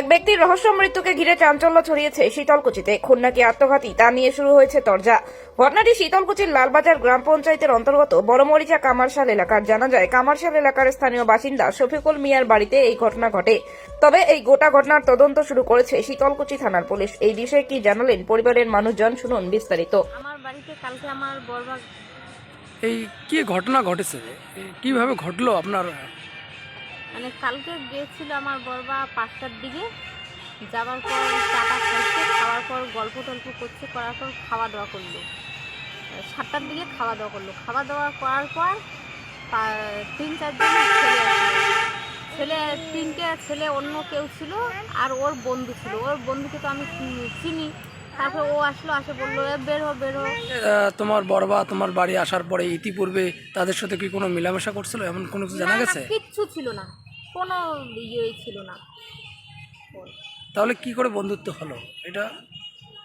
এক ব্যক্তির রহস্য মৃত্যুকে ঘিরে চাঞ্চল্য ছড়িয়েছে শীতলকুচিতে। খুন নাকি আত্মঘাতী তা নিয়ে শুরু হয়েছে তরজা। ঘটনাটি শীতলকুচির লালবাজার গ্রাম পঞ্চায়েতের অন্তর্গত বড়মরিচা কামারশাল এলাকার। জানা যায় কামারশাল এলাকার স্থানীয় বাসিন্দা শফিকুল মিয়ার বাড়িতে এই ঘটনা ঘটে। তবে এই গোটা ঘটনার তদন্ত শুরু করেছে শীতলকুচি থানার পুলিশ। এই বিষয়ে কি জানালেন পরিবারের মানুষজন শুনুন বিস্তারিত। আমার বাড়িতে কালকে আমার এই কি ঘটনা ঘটেছে? কীভাবে ঘটলো আপনার মানে কালকে গিয়েছিল আমার বড়বা পাঁচটার দিকে। যাওয়ার পর চাটা খাইছে খাওয়ার পর গল্প টল্প করছে করার পর খাওয়া দাওয়া করল। সাতটার দিকে খাওয়া দাওয়া করল। খাওয়া দাওয়া করার পর তিন চারজন ছেলে ছেলে তিনটে ছেলে অন্য কেউ ছিল আর ওর বন্ধু ছিল। ওর বন্ধুকে তো আমি চিনি- তারপর ও আসলো আসে বলল "এ, বের হো বের হো। তোমার বড়বা তোমার বাড়ি আসার পরে ইতিপূর্বে তাদের সাথে কি কোনো মেলামেশা করছিল? এমন কোনো কিছু জানা গেছে? কিচ্ছু ছিল না। কোনো ইয়ে ছিল না। ওর। তাহলে কি করে বন্ধুত্ব হলো? এটা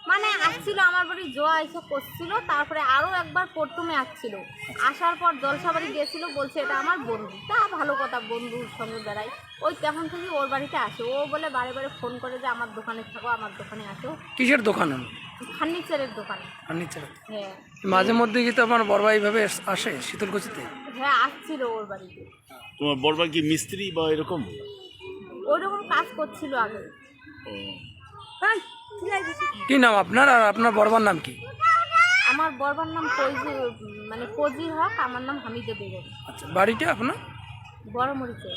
মানে আসছিল আমার বাড়ি জোয়া এসে করছিল তারপরে আরও একবার প্রথমে আসছিল। আসার পর জলসাবাড়ি গিয়েছিল বলছে এটা আমার বন্ধু। তা ভালো কথা বন্ধুর সঙ্গে বেড়াই। ওই তখন থেকে ওর বাড়িতে আসে। ও বলে বারে বারে ফোন করে যে আমার দোকানে থাকো আমার দোকানে আসো। কিসের দোকান? ফার্নিচারের দোকানে। ফার্নিচার? হ্যাঁ। মাঝে মধ্যে কি তো আমার এইভাবে এস- আসে শীতলকুচিতে? হ্যাঁ আসছিল ওর বাড়িতে। তোমার বড়বার কি মিস্ত্রি বা এরকম? ওইরকম কাজ করছিল আগে। কি নাম আপনার আর আপনার বড়বার নাম কি? আমার বরবার নাম ফৌজি মানে ফৌজি হক আমার নাম হামিদা বেগম। আচ্ছা বাড়িটা আপনার? বড় মরিচে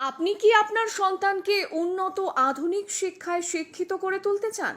আপনি কি আপনার সন্তানকে উন্নত আধুনিক শিক্ষায় শিক্ষিত করে তুলতে চান?